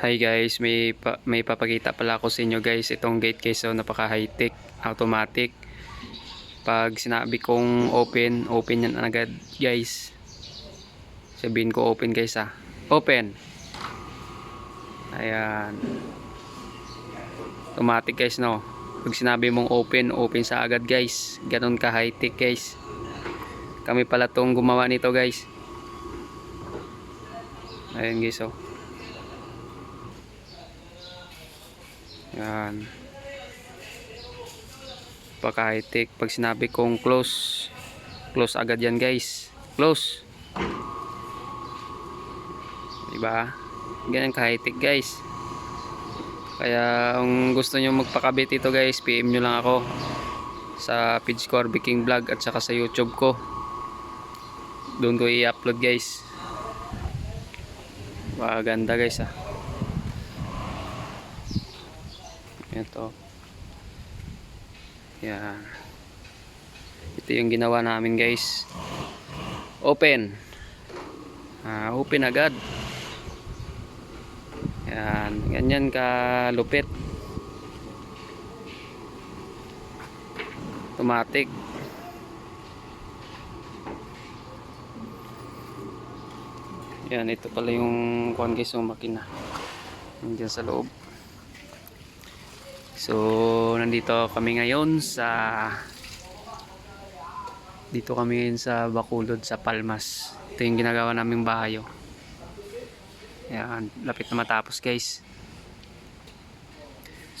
Hi guys, may pa, may papakita pala ako sa inyo guys. Itong gate guys, so napaka high tech, automatic. Pag sinabi kong open, open yan agad guys. Sabihin ko open guys ah. Open. Ayan. Automatic guys no. Pag sinabi mong open, open sa agad guys. Ganon ka high tech guys. Kami pala tong gumawa nito guys. Ayan guys oh. Yan. Paka. Pag sinabi kong close, close agad yan guys. Close. Diba? Ganyan ka high guys. Kaya kung gusto nyo magpakabit ito guys, PM nyo lang ako sa page ko RB King Vlog at saka sa YouTube ko. Doon ko i-upload guys. Maganda guys ah. Ito. Yan. Ito yung ginawa namin guys. Open. Ah, open agad. Yan. Ganyan ka lupit. Automatic. Yan, ito pala yung kuhan guys, yung makina. Nandiyan sa loob. So, nandito kami ngayon sa dito kami ngayon sa Bacolod sa Palmas. Ito yung ginagawa naming bahay. oh. Yan, lapit na matapos guys.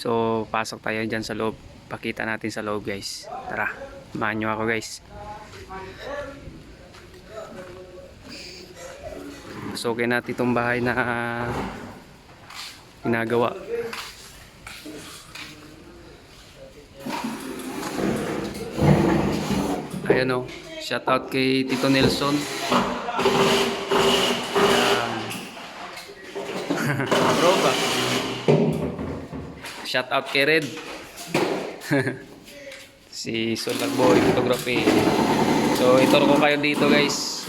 So, pasok tayo dyan sa loob. Pakita natin sa loob guys. Tara, samahan nyo ako guys. Pasukin natin itong bahay na ah, ginagawa. Ayan o. Shout out kay Tito Nelson. Ayan. Bro ba? Shout out kay Red. si Solar Boy Photography. So, ituro ko kayo dito guys.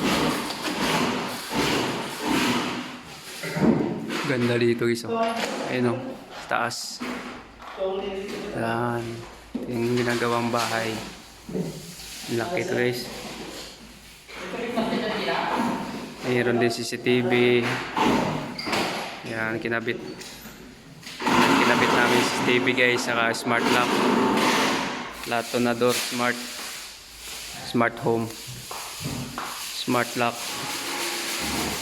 Ganda dito guys. Oh. Ayun o. Taas. Yan. Yung ginagawang bahay. Laki ito guys. Mayroon din CCTV. Yan, kinabit. Kinabit namin CCTV guys, saka smart lock. Lato na door, smart. Smart home. Smart lock.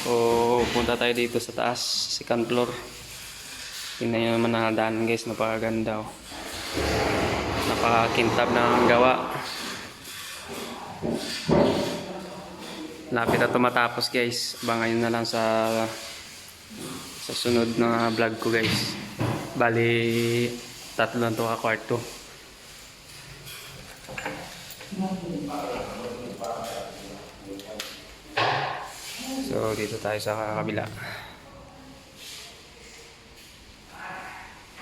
O, punta tayo dito sa taas, second floor. Tingnan nyo naman ang daanan guys, napakaganda oh. Napakakintab na ang gawa. Lapit na ito matapos guys. Abangan na lang sa sa sunod na vlog ko guys. Bali, tatlo lang ito ka kwarto. So, dito tayo sa kabila.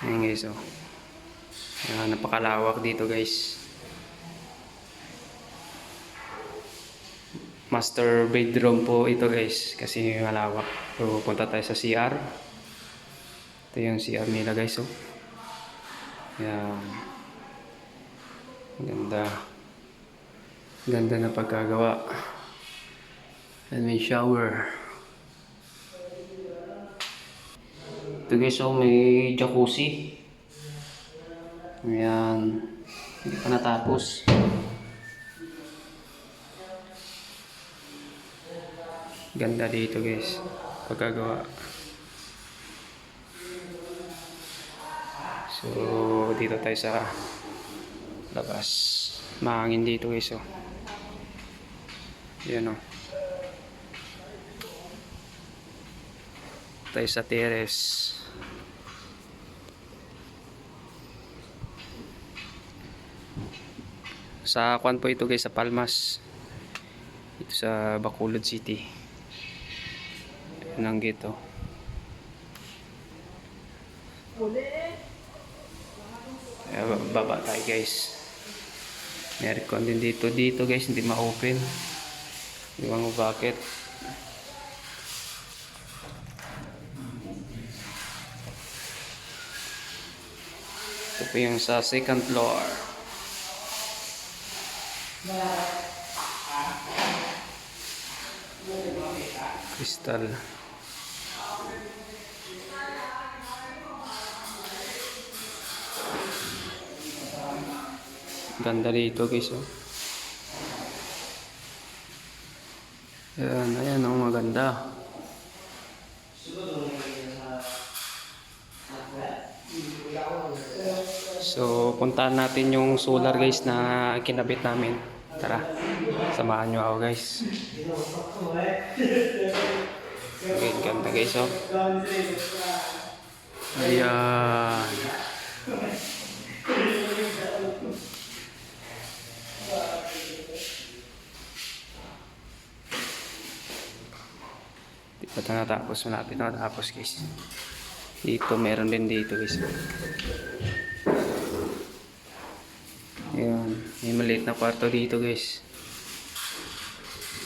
Ayan guys, oh. Ayan, napakalawak dito guys. Master bedroom po ito guys kasi malawak. So punta tayo sa CR. Ito yung CR nila guys oh. Yan. Ganda. Ganda na pagkagawa. And may shower. Ito guys oh may jacuzzi. Ayan. Hindi pa natapos. Ganda dito guys. Pagkagawa. So, dito tayo sa labas. Mahangin dito guys oh. Yan oh. Tayo sa terrace. Sa kwan po ito guys sa Palmas. Ito sa Bacolod City. Gate oh. Kaya baba tayo guys. May aircon din dito. Dito guys, hindi ma-open. Hindi mo bakit. Ito po yung sa second floor. Crystal. Ganda dito guys oh. Ayan, ayan oh, maganda. So, puntahan natin yung solar guys na kinabit namin. Tara, samahan nyo ako guys. Okay, ganda guys oh. Ayan. Ito natapos. Malapit na natapos guys. Dito, meron din dito guys. Ayan. May maliit na kwarto dito guys.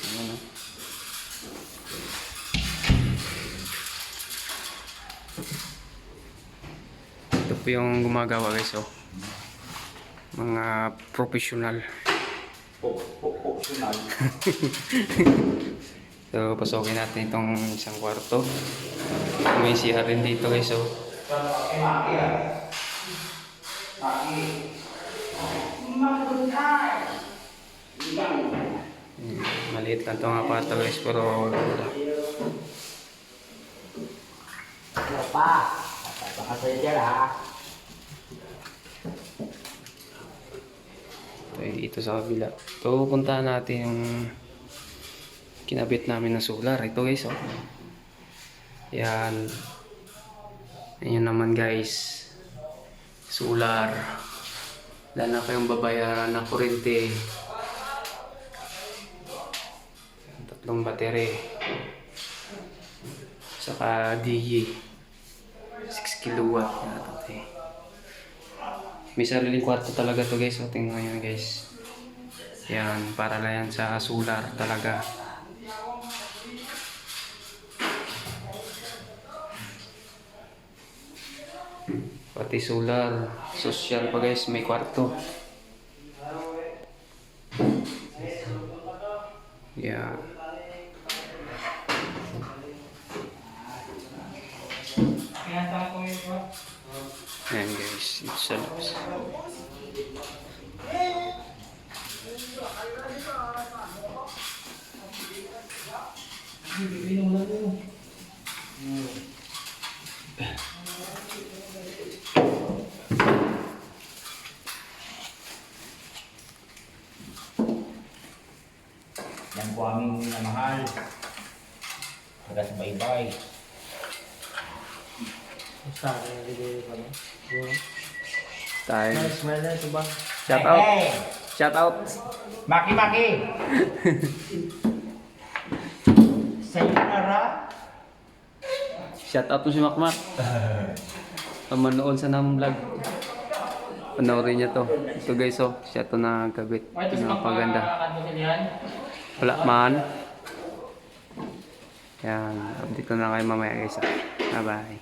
Ayan, oh. Ito po yung gumagawa guys oh. Mga professional. Optional. So, pasokin natin itong isang kwarto. May CR rin dito guys oh. Ah. Maki. Hmm, Maliit lang itong kwarto guys pero wala. Ano pa? Baka sa'yo dyan ha. Ito dito sa kabila. Ito, puntahan natin yung kinabit namin na solar. Ito guys, oh. Yan. Ayan naman guys. Solar. Wala na kayong babayaran na kurente. Tatlong battery. Saka DG. 6 kilowatt yata ito eh. May sariling kwarto talaga to guys. So, tingnan nyo guys. Yan, para lang yan sa solar talaga. Pati solar, social pa guys, may kwarto. Yan. Yan guys, ito sa Yan po aming minamahal. Taga sa baybay. Sa akin ang video pa no? Tayo. Nice, smile na ito ba? Shout out. Hey, hey! Shout out. Maki Maki! Sayonara! Shout out mo si Makmak. Pamanood sa nam vlog. Panoorin niya to. Ito guys oh, siya to na kabit. Ito napaganda. Wala man. Yan, update ko na kayo mamaya guys. ah. Bye bye.